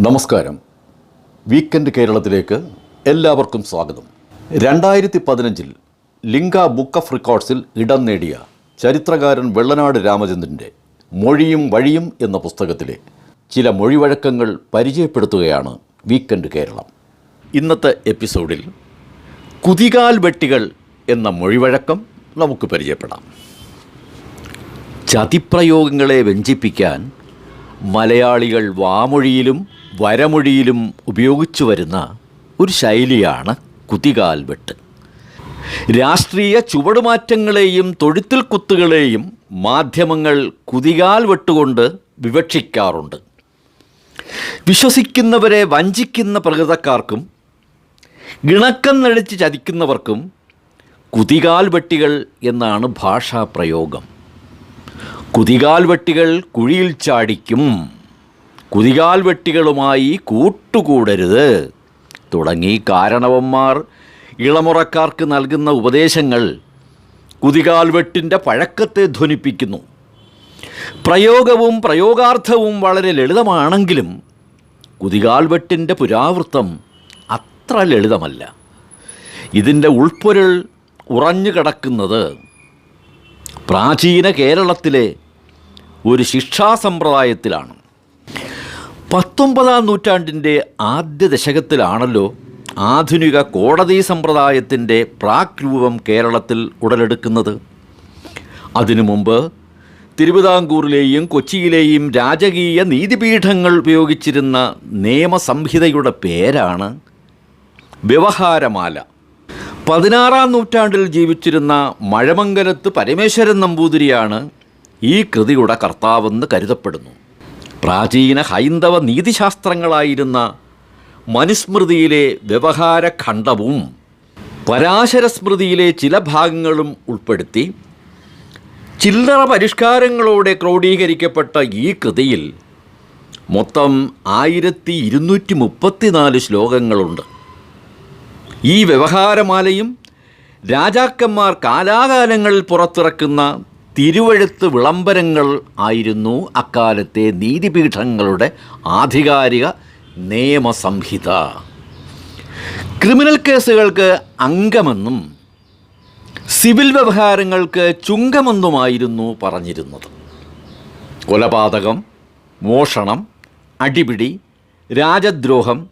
നമസ്കാരം. വീക്കെൻഡ് കേരളത്തിലേക്ക് എല്ലാവർക്കും സ്വാഗതം. രണ്ടായിരത്തി പതിനഞ്ചിൽ ലിംഗ ബുക്ക് ഓഫ് റെക്കോർഡ്സിൽ ഇടം നേടിയ ചരിത്രകാരൻ വെള്ളനാട് രാമചന്ദ്രന്റെ മൊഴിയും വഴിയും എന്ന പുസ്തകത്തിലെ ചില മൊഴിവഴക്കങ്ങൾ പരിചയപ്പെടുത്തുകയാണ് വീക്കെൻഡ് കേരളം. ഇന്നത്തെ എപ്പിസോഡിൽ കുതികാൽ വെട്ടികൾ എന്ന മൊഴിവഴക്കം നമുക്ക് പരിചയപ്പെടാം. ചതിപ്രയോഗങ്ങളെ വ്യഞ്ചിപ്പിക്കാൻ മലയാളികൾ വാമൊഴിയിലും വരമൊഴിയിലും ഉപയോഗിച്ചു വരുന്ന ഒരു ശൈലിയാണ് കുതികാൽ വെട്ട് രാഷ്ട്രീയ ചുവടുമാറ്റങ്ങളെയും തൊഴുത്തിൽ കുത്തുകളെയും മാധ്യമങ്ങൾ കുതികാൽ വെട്ടുകൊണ്ട് വിവക്ഷിക്കാറുണ്ട്. വിശ്വസിക്കുന്നവരെ വഞ്ചിക്കുന്ന പ്രകൃതക്കാർക്കും ഗിണക്കം നടിച്ച് ചതിക്കുന്നവർക്കും കുതികാൽ വെട്ടികൾ എന്നാണ് ഭാഷാപ്രയോഗം. കുതികാൽ വെട്ടികൾ കുഴിയിൽ ചാടിക്കും. കുതികാൽ വെട്ടികളുമായി കൂട്ടുകൂടരുത്. തുടങ്ങി കാരണവന്മാർ ഇളമുറക്കാർക്ക് നൽകുന്ന ഉപദേശങ്ങൾ കുതികാൽ വെട്ടിന്റെ പഴക്കത്തെ ധ്വനിപ്പിക്കുന്നു. പ്രയോഗവും പ്രയോഗാർത്ഥവും വളരെ ലളിതമാണെങ്കിലും കുതികാൽ വെട്ടിന്റെ പുരാവൃത്തം അത്ര ലളിതമല്ല. ഇതിന്റെ ഉൾപ്പൊരുൾ ഉറഞ്ഞു കിടക്കുന്നത് പ്രാചീന കേരളത്തിലെ ഒരു ശിക്ഷാസമ്പ്രദായത്തിലാണ് പത്തൊമ്പതാം നൂറ്റാണ്ടിന്റെ ആദ്യ ദശകത്തിലാണല്ലോ ആധുനിക കോടതി സമ്പ്രദായത്തിന്റെ പ്രാക് രൂപം കേരളത്തിൽ ഉടലെടുക്കുന്നത്. അതിനു മുമ്പ് തിരുവിതാംകൂറിലെയും കൊച്ചിയിലെയും രാജകീയ നീതിപീഠങ്ങൾ ഉപയോഗിച്ചിരുന്ന നിയമസംഹിതയുടെ പേരാണ് വ്യവഹാരമാല. പതിനാറാം നൂറ്റാണ്ടിൽ ജീവിച്ചിരുന്ന മഴമംഗലത്ത് പരമേശ്വരൻ നമ്പൂതിരിയാണ് ഈ കൃതിയുടെ കർത്താവെന്ന് കരുതപ്പെടുന്നു. പ്രാചീന ഹൈന്ദവ നീതിശാസ്ത്രങ്ങളായിരുന്ന മനുസ്മൃതിയിലെ വ്യവഹാരഖണ്ഡവും പരാശരസ്മൃതിയിലെ ചില ഭാഗങ്ങളും ഉൾപ്പെടുത്തി ചില്ലറ പരിഷ്കാരങ്ങളോടെ ക്രോഡീകരിക്കപ്പെട്ട ഈ കൃതിയിൽ മൊത്തം ആയിരത്തി ഇരുന്നൂറ്റി മുപ്പത്തിനാല് ശ്ലോകങ്ങളുണ്ട്. ഈ വ്യവഹാരമാലയും രാജാക്കന്മാർ കാലാകാലങ്ങളിൽ പുറത്തിറക്കുന്ന തിരുവഴുത്ത് വിളംബരങ്ങൾ ആയിരുന്നു അക്കാലത്തെ നീതിപീഠങ്ങളുടെ ആധികാരിക നിയമസംഹിത. ക്രിമിനൽ കേസുകൾക്ക് അംഗമെന്നും സിവിൽ വ്യവഹാരങ്ങൾക്ക് ചുങ്കമെന്നുമായിരുന്നു പറഞ്ഞിരുന്നത്. കൊലപാതകം മോഷണം അടിപിടി രാജദ്രോഹം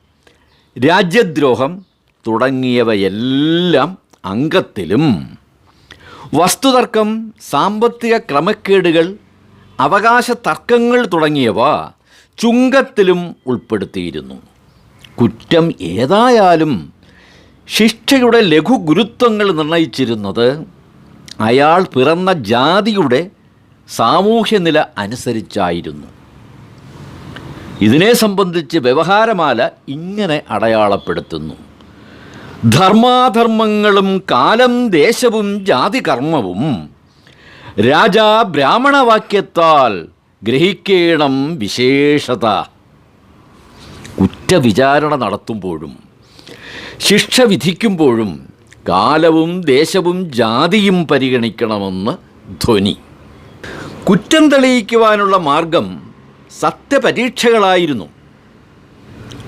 രാജ്യദ്രോഹം തുടങ്ങിയവയെല്ലാം അംഗത്തിലും വസ്തുതർക്കം സാമ്പത്തിക ക്രമക്കേടുകൾ അവകാശ തർക്കങ്ങൾ തുടങ്ങിയവ ചുങ്കത്തിലും ഉൾപ്പെടുത്തിയിരുന്നു. കുറ്റം ഏതായാലും ശിക്ഷയുടെ ലഘുഗുരുത്വങ്ങൾ നിർണയിച്ചിരുന്നത് അയാൾ പിറന്ന ജാതിയുടെ സാമൂഹ്യനില അനുസരിച്ചായിരുന്നു. ഇതിനെ സംബന്ധിച്ച് വ്യവഹാരമാല ഇങ്ങനെ അടയാളപ്പെടുത്തുന്നു. ധർമാധർമ്മങ്ങളും കാലം ദേശവും ജാതി കർമ്മവും രാജാ ബ്രാഹ്മണവാക്യത്താൽ ഗ്രഹിക്കേണം വിശേഷത. കുറ്റവിചാരണ നടത്തുമ്പോഴും ശിക്ഷ വിധിക്കുമ്പോഴും കാലവും ദേശവും ജാതിയും പരിഗണിക്കണമെന്ന് ധ്വനി. കുറ്റം തെളിയിക്കുവാനുള്ള മാർഗം സത്യപരീക്ഷകളായിരുന്നു.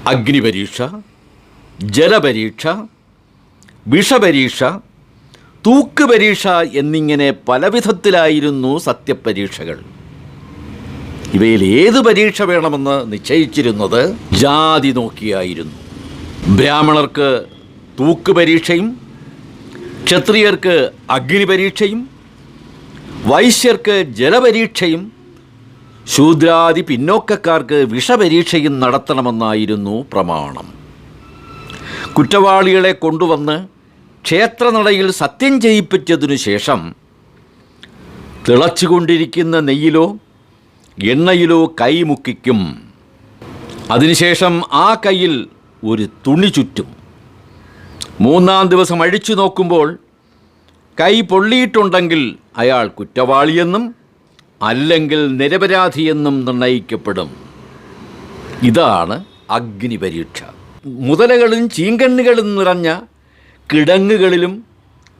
അഗ്നിപരീക്ഷ ജലപരീക്ഷ വിഷപരീക്ഷ തൂക്ക് പരീക്ഷ എന്നിങ്ങനെ പലവിധത്തിലായിരുന്നു സത്യപരീക്ഷകൾ. ഇവയിൽ ഏത് പരീക്ഷ വേണമെന്ന് നിശ്ചയിച്ചിരുന്നത് ജാതി നോക്കിയായിരുന്നു. ബ്രാഹ്മണർക്ക് തൂക്ക് പരീക്ഷയും ക്ഷത്രിയർക്ക് അഗ്നി പരീക്ഷയും വൈശ്യർക്ക് ജലപരീക്ഷയും ശൂദ്രാദി പിന്നോക്കക്കാർക്ക് വിഷപരീക്ഷയും നടത്തണമെന്നായിരുന്നു പ്രമാണം. കുറ്റവാളികളെ കൊണ്ടുവന്ന് ക്ഷേത്രനടയിൽ സത്യം ചെയ്യിപ്പിച്ചതിനു ശേഷം തിളച്ചുകൊണ്ടിരിക്കുന്ന നെയ്യിലോ എണ്ണയിലോ കൈ മുക്കിക്കും. അതിനുശേഷം ആ കയ്യിൽ ഒരു തുണി ചുറ്റും. മൂന്നാം ദിവസം അഴിച്ചു നോക്കുമ്പോൾ കൈ പൊള്ളിയിട്ടുണ്ടെങ്കിൽ അയാൾ കുറ്റവാളിയെന്നും അല്ലെങ്കിൽ നിരപരാധിയെന്നും നിർണയിക്കപ്പെടും. ഇതാണ് അഗ്നിപരീക്ഷ. മുതലകളും ചീങ്കണ്ണുകളും നിറഞ്ഞ കിടങ്ങുകളിലും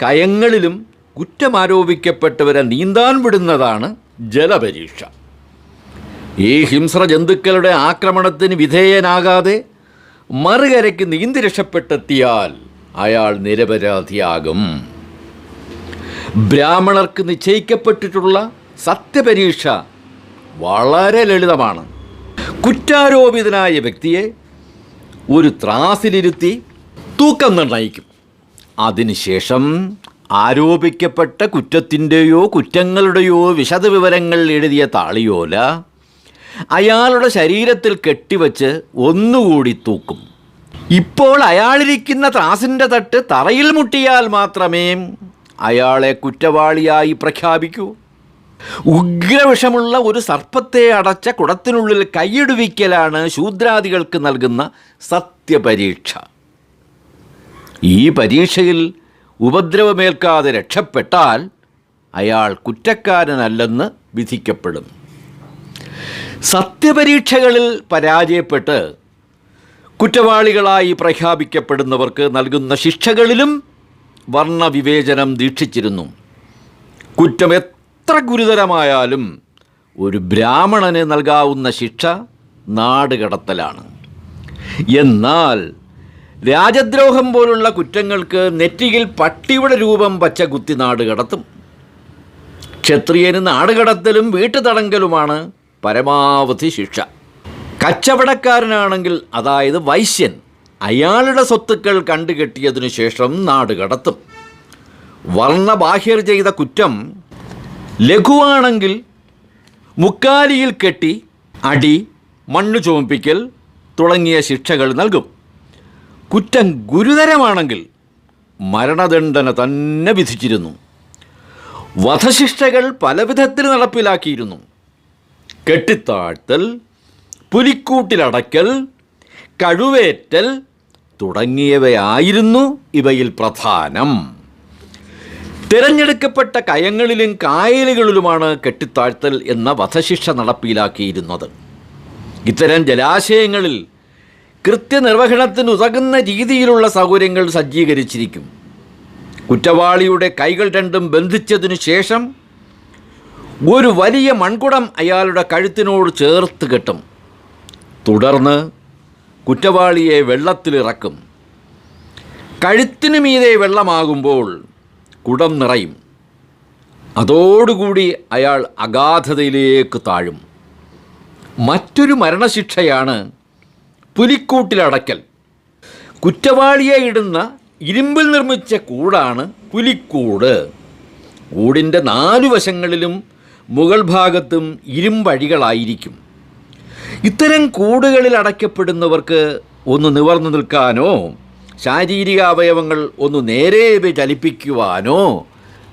കയങ്ങളിലും കുറ്റമാരോപിക്കപ്പെട്ടവരെ നീന്താൻ വിടുന്നതാണ് ജലപരീക്ഷ. ഈ ഹിംസ്ര ജന്തുക്കളുടെ ആക്രമണത്തിന് വിധേയനാകാതെ മറുകരയ്ക്ക് നീന്തി രക്ഷപ്പെട്ടെത്തിയാൽ അയാൾ നിരപരാധിയാകും. ബ്രാഹ്മണർക്ക് നിശ്ചയിക്കപ്പെട്ടിട്ടുള്ള സത്യപരീക്ഷ വളരെ ലളിതമാണ്. കുറ്റാരോപിതനായ വ്യക്തിയെ ഒരു ത്രാസിലിരുത്തി തൂക്കം നിർണയിക്കും. അതിനുശേഷം ആരോപിക്കപ്പെട്ട കുറ്റത്തിന്റെയോ കുറ്റങ്ങളുടെയോ വിശദവിവരങ്ങൾ എഴുതിയ താളിയോല അയാളുടെ ശരീരത്തിൽ കെട്ടിവച്ച് ഒന്നുകൂടി തൂക്കും. ഇപ്പോൾ അയാളിരിക്കുന്ന ത്രാസിന്റെ തട്ട് തറയിൽ മുട്ടിയാൽ മാത്രമേ അയാളെ കുറ്റവാളിയായി പ്രഖ്യാപിക്കൂ. ഉഗ്രവിഷമുള്ള ഒരു സർപ്പത്തെ അടച്ച കുടത്തിനുള്ളിൽ കൈയിടുവിക്കലാണ് ശൂദ്രാദികൾക്ക് നൽകുന്ന സത്യപരീക്ഷ. ഈ പരീക്ഷയിൽ ഉപദ്രവമേൽക്കാതെ രക്ഷപ്പെട്ടാൽ അയാൾ കുറ്റക്കാരനല്ലെന്ന് വിധിക്കപ്പെടും. സത്യപരീക്ഷകളിൽ പരാജയപ്പെട്ട് കുറ്റവാളികളായി പ്രഖ്യാപിക്കപ്പെടുന്നവർക്ക് നൽകുന്ന ശിക്ഷകളിലും വർണവിവേചനം ദീക്ഷിച്ചിരുന്നു. കുറ്റം എത്ര ഗുരുതരമായാലും ഒരു ബ്രാഹ്മണന് നൽകാവുന്ന ശിക്ഷ നാടുകടത്തലാണ് എന്നാൽ രാജദ്രോഹം പോലുള്ള കുറ്റങ്ങൾക്ക് നെറ്റിയിൽ പട്ടിയുടെ രൂപം പച്ച കുത്തി നാടുകടത്തും ക്ഷത്രിയന് നാടുകടത്തലും വീട്ടുതടങ്കലുമാണ് പരമാവധി ശിക്ഷ. കച്ചവടക്കാരനാണെങ്കിൽ അതായത് വൈശ്യൻ അയാളുടെ സ്വത്തുക്കൾ കണ്ടുകെട്ടിയതിനു ശേഷം നാടുകടത്തും വർണബാഹ്യർ ചെയ്ത കുറ്റം ലഘുവാണെങ്കിൽ മുക്കാലിയിൽ കെട്ടി അടി മണ്ണു ചുമപ്പിക്കൽ തുടങ്ങിയ ശിക്ഷകൾ നൽകും. കുറ്റം ഗുരുതരമാണെങ്കിൽ മരണദണ്ഡന തന്നെ വിധിച്ചിരുന്നു. വധശിക്ഷകൾ പലവിധത്തിൽ നടപ്പിലാക്കിയിരുന്നു. കെട്ടിത്താഴ്ത്തൽ പുലിക്കൂട്ടിലടക്കൽ കഴുവേറ്റൽ തുടങ്ങിയവയായിരുന്നു ഇവയിൽ പ്രധാനം. തിരഞ്ഞെടുക്കപ്പെട്ട കയങ്ങളിലും കായലുകളിലുമാണ് കെട്ടിത്താഴ്ത്തൽ എന്ന വധശിക്ഷ നടപ്പിലാക്കിയിരുന്നത്. ഇത്തരം ജലാശയങ്ങളിൽ കൃത്യനിർവഹണത്തിന് ഉതകുന്ന രീതിയിലുള്ള സൗകര്യങ്ങൾ സജ്ജീകരിച്ചിരിക്കും. കുറ്റവാളിയുടെ കൈകൾ രണ്ടും ബന്ധിച്ചതിനു ശേഷം ഒരു വലിയ മൺകുടം അയാളുടെ കഴുത്തിനോട് ചേർത്ത് കെട്ടും. തുടർന്ന് കുറ്റവാളിയെ വെള്ളത്തിലിറക്കും. കഴുത്തിനു മീതെ വെള്ളമാകുമ്പോൾ കുടം നിറയും. അതോടുകൂടി അയാൾ അഗാധതയിലേക്ക് താഴും. മറ്റൊരു മരണശിക്ഷയാണ് പുലിക്കൂട്ടിലടയ്ക്കൽ. കുറ്റവാളിയെ ഇടുന്ന ഇരുമ്പിൽ നിർമ്മിച്ച കൂടാണ് പുലിക്കൂട്. കൂടിന്റെ നാലു വശങ്ങളിലും മുകൾ ഭാഗത്തും ഇരുമ്പഴികളായിരിക്കും. ഇത്തരം കൂടുകളിൽ അടയ്ക്കപ്പെടുന്നവർക്ക് ഒന്ന് നിവർന്നു നിൽക്കാനോ? ശാരീരിക അവയവങ്ങൾ ഒന്ന് നേരെ ചലിപ്പിക്കുവാനോ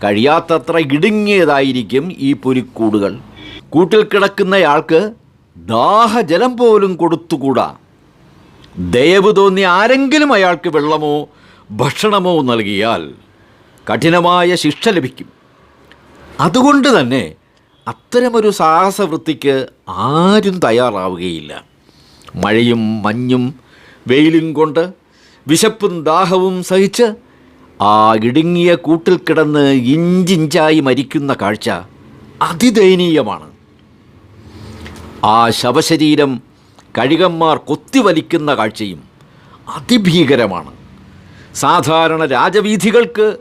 കഴിയാത്തത്ര ഇടുങ്ങിയതായിരിക്കും ഈ പുലിക്കൂടുകൾ. കൂട്ടിൽ കിടക്കുന്നയാൾക്ക് ദാഹജലം പോലും കൊടുത്തുകൂടാ. ദയവ് തോന്നി ആരെങ്കിലും അയാൾക്ക് വെള്ളമോ ഭക്ഷണമോ നൽകിയാൽ കഠിനമായ ശിക്ഷ ലഭിക്കും. അതുകൊണ്ട് തന്നെ അത്തരമൊരു സാഹസവൃത്തിക്ക് ആരും തയ്യാറാവുകയില്ല. മഴയും മഞ്ഞും വെയിലും കൊണ്ട് വിശപ്പും ദാഹവും സഹിച്ച് ആ ഇടുങ്ങിയ കൂട്ടിൽ കിടന്ന് ഇഞ്ചിഞ്ചായി മരിക്കുന്ന കാഴ്ച അതിദയനീയമാണ്. ആ ശവശരീരം കഴുകന്മാർ കൊത്തിവലിക്കുന്ന കാഴ്ചയും അതിഭീകരമാണ്. സാധാരണ രാജവീഥികൾക്ക്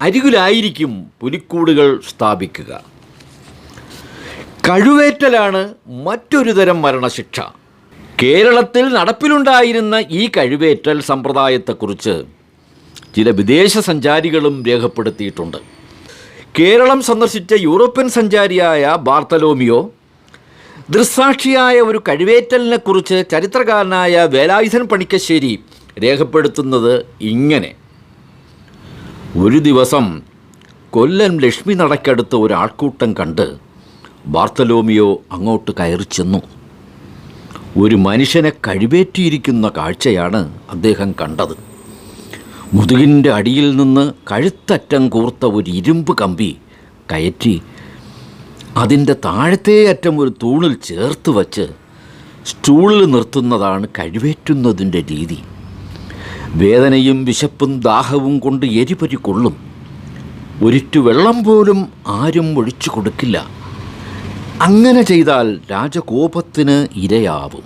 അരികിലായിരിക്കും പുലിക്കൂടുകൾ സ്ഥാപിക്കുക. കഴുവേറ്റലാണ് മറ്റൊരു തരം മരണശിക്ഷ. കേരളത്തിൽ നടപ്പിലുണ്ടായിരുന്ന ഈ കഴിവേറ്റൽ സമ്പ്രദായത്തെക്കുറിച്ച് ചില വിദേശ സഞ്ചാരികളും രേഖപ്പെടുത്തിയിട്ടുണ്ട്. കേരളം സന്ദർശിച്ച യൂറോപ്യൻ സഞ്ചാരിയായ ബാർത്തലോമിയോ ദൃസാക്ഷിയായ ഒരു കഴിവേറ്റലിനെക്കുറിച്ച് ചരിത്രകാരനായ വേലായുധൻ പണിക്കശ്ശേരി രേഖപ്പെടുത്തുന്നത് ഇങ്ങനെ. ഒരു ദിവസം കൊല്ലം ലക്ഷ്മി നടക്കടുത്ത് ഒരു ആൾക്കൂട്ടം കണ്ട് ബാർത്തലോമിയോ അങ്ങോട്ട് കയറി ചെന്നു ഒരു മനുഷ്യനെ കഴിവേറ്റിയിരിക്കുന്ന കാഴ്ചയാണ് അദ്ദേഹം കണ്ടത്. മുതുകിന്റെ അടിയിൽ നിന്ന് കഴുത്തറ്റം കൂർത്ത ഒരു ഇരുമ്പ് കമ്പി കയറ്റി അതിന്റെ താഴത്തെ അറ്റം ഒരു തൂണിൽ ചേർത്ത് വച്ച് സ്റ്റൂളിൽ നിർത്തുന്നതാണ് കഴിവേറ്റുന്നതിന്റെ രീതി. വേദനയും വിശപ്പും ദാഹവും കൊണ്ട് എരിപരി കൊള്ളും. ഒരിറ്റു വെള്ളം പോലും ആരും ഒഴിച്ചു കൊടുക്കില്ല. അങ്ങനെ ചെയ്താൽ രാജകോപത്തിന് ഇരയാവും.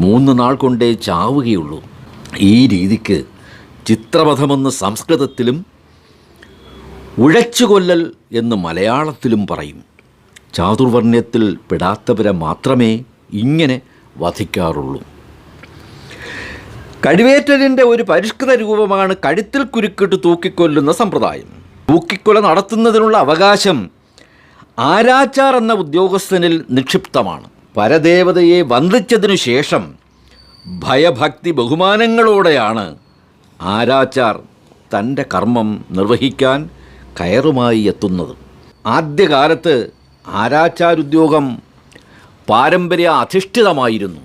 മൂന്ന് നാൾ കൊണ്ടേ ചാവുകയുള്ളൂ. ഈ രീതിക്ക് ചിത്രപഥമെന്ന് സംസ്കൃതത്തിലും ഉഴച്ചുകൊല്ലൽ എന്ന് മലയാളത്തിലും പറയും. ചാതുർവർണ്യത്തിൽ പെടാത്തവരെ മാത്രമേ ഇങ്ങനെ വധിക്കാറുള്ളൂ. കഴിവേറ്റലിന്റെ ഒരു പരിഷ്കൃത രൂപമാണ് കഴുത്തിൽ കുരുക്കിട്ട് തൂക്കിക്കൊല്ലുന്ന സമ്പ്രദായം. തൂക്കിക്കൊല നടത്തുന്നതിനുള്ള അവകാശം ആരാച്ചാർ എന്ന ഉദ്യോഗസ്ഥനിൽ നിക്ഷിപ്തമാണ്. പരദേവതയെ വന്ദിച്ചതിനു ശേഷം ഭയഭക്തി ബഹുമാനങ്ങളോടെയാണ് ആരാച്ചാർ തന്റെ കർമ്മം നിർവഹിക്കാൻ കയറുമായി എത്തുന്നത്. ആദ്യകാലത്ത് ആരാച്ചാരുദ്യോഗം പാരമ്പര്യ അധിഷ്ഠിതമായിരുന്നു.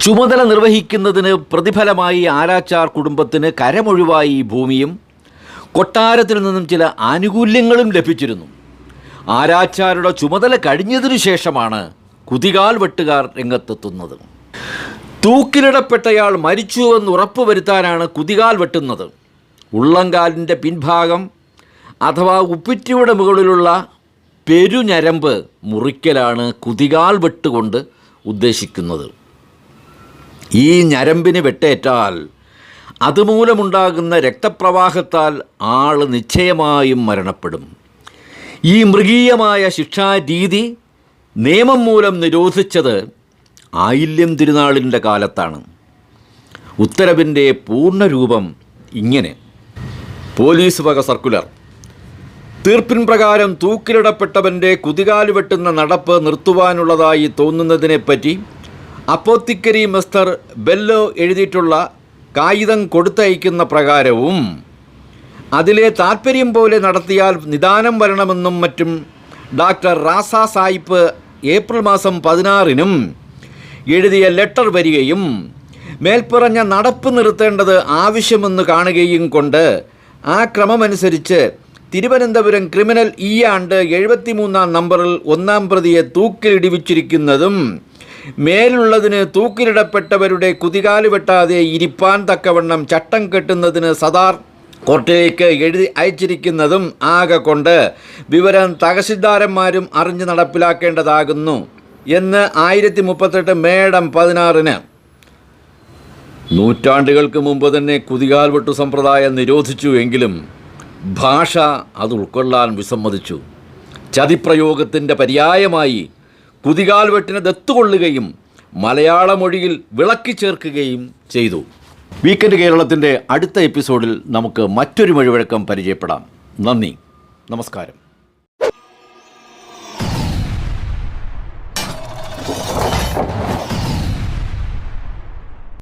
ചുമതല നിർവഹിക്കുന്നതിന് പ്രതിഫലമായി ആരാച്ചാർ കുടുംബത്തിന് കരമൊഴിവായി ഭൂമിയും കൊട്ടാരത്തിൽ നിന്നും ചില ആനുകൂല്യങ്ങളും ലഭിച്ചിരുന്നു. ആരാച്ചാരുടെ ചുമതല കഴിഞ്ഞതിനു ശേഷമാണ് കുതികാൽ വെട്ടുകാർ രംഗത്തെത്തുന്നത്. തൂക്കിലിടപ്പെട്ടയാൾ മരിച്ചുവെന്ന് ഉറപ്പുവരുത്താനാണ് കുതികാൽ വെട്ടുന്നത്. ഉള്ളങ്കാലിന്റെ പിൻഭാഗം അഥവാ ഉപ്പിറ്റിയുടെ മുകളിലുള്ള പെരുഞരമ്പ് മുറിക്കലാണ് കുതികാൽ വെട്ടുകൊണ്ട് ഉദ്ദേശിക്കുന്നത്. ഈ ഞരമ്പിന് വെട്ടേറ്റാൽ അതുമൂലമുണ്ടാകുന്ന രക്തപ്രവാഹത്താൽ ആൾ നിശ്ചയമായും മരണപ്പെടും. ഈ മൃഗീയമായ ശിക്ഷാരീതി നിയമം മൂലം നിരോധിച്ചത് ആയില്യം തിരുനാളിന്റെ കാലത്താണ്. ഉത്തരവിന്റെ പൂർണരൂപം ഇങ്ങനെ. പോലീസ് വക സർക്കുലർ. തീർപ്പിൻ പ്രകാരം തൂക്കിലിടപ്പെട്ടവന്റെ കുതികാൽ വെട്ടുന്ന നടപ്പ് നിർത്തുവാനുള്ളതായി തോന്നുന്നതിനെപ്പറ്റി അപ്പോത്തിക്കരി മിസ്റ്റർ ബെല്ലോ എഴുതിയിട്ടുള്ള കായികം കൊടുത്തയക്കുന്ന പ്രകാരവും അതിലെ താൽപ്പര്യം പോലെ നടത്തിയാൽ നിദാനം വരണമെന്നും മറ്റും ഡോക്ടർ റാസ സായിപ്പ് ഏപ്രിൽ മാസം പതിനാറിനും എഴുതിയ ലെറ്റർ വരികയും മേൽപ്പറഞ്ഞ നടപ്പ് നിർത്തേണ്ടത് ആവശ്യമെന്ന് കാണുകയും കൊണ്ട് ആ ക്രമമനുസരിച്ച് തിരുവനന്തപുരം ക്രിമിനൽ ഈ ആണ്ട് എഴുപത്തിമൂന്നാം നമ്പറിൽ ഒന്നാം പ്രതിയെ തൂക്കിലിടിവിച്ചിരിക്കുന്നതും മേലുള്ളതിന് തൂക്കിലിടപ്പെട്ടവരുടെ കുതികാൽ വെട്ടാതെ ഇരിപ്പാൻ തക്കവണ്ണം ചട്ടം കെട്ടുന്നതിന് സദാർ കോർട്ടിലേക്ക് എഴുതി അയച്ചിരിക്കുന്നതും ആകെ കൊണ്ട് വിവരം തഹസിൽദാരന്മാരും അറിഞ്ഞ് നടപ്പിലാക്കേണ്ടതാകുന്നു എന്ന് ആയിരത്തി മുപ്പത്തെട്ട് മേടം പതിനാറിന്. നൂറ്റാണ്ടുകൾക്ക് മുമ്പ് തന്നെ കുതികാൽ വെട്ടു സമ്പ്രദായം നിരോധിച്ചു എങ്കിലും ഭാഷ അത് ഉൾക്കൊള്ളാൻ വിസമ്മതിച്ചു. ചതിപ്രയോഗത്തിന്റെ പര്യായമായി കുതികാൽ വെട്ടിനെ ദത്തുകൊള്ളുകയും മലയാള മൊഴിയിൽ വിളക്കി ചേർക്കുകയും ചെയ്തു. വീക്കെൻഡ് കേരളത്തിന്റെ അടുത്ത എപ്പിസോഡിൽ നമുക്ക് മറ്റൊരു മൊഴിവഴക്കം പരിചയപ്പെടാം. നന്ദി. നമസ്കാരം.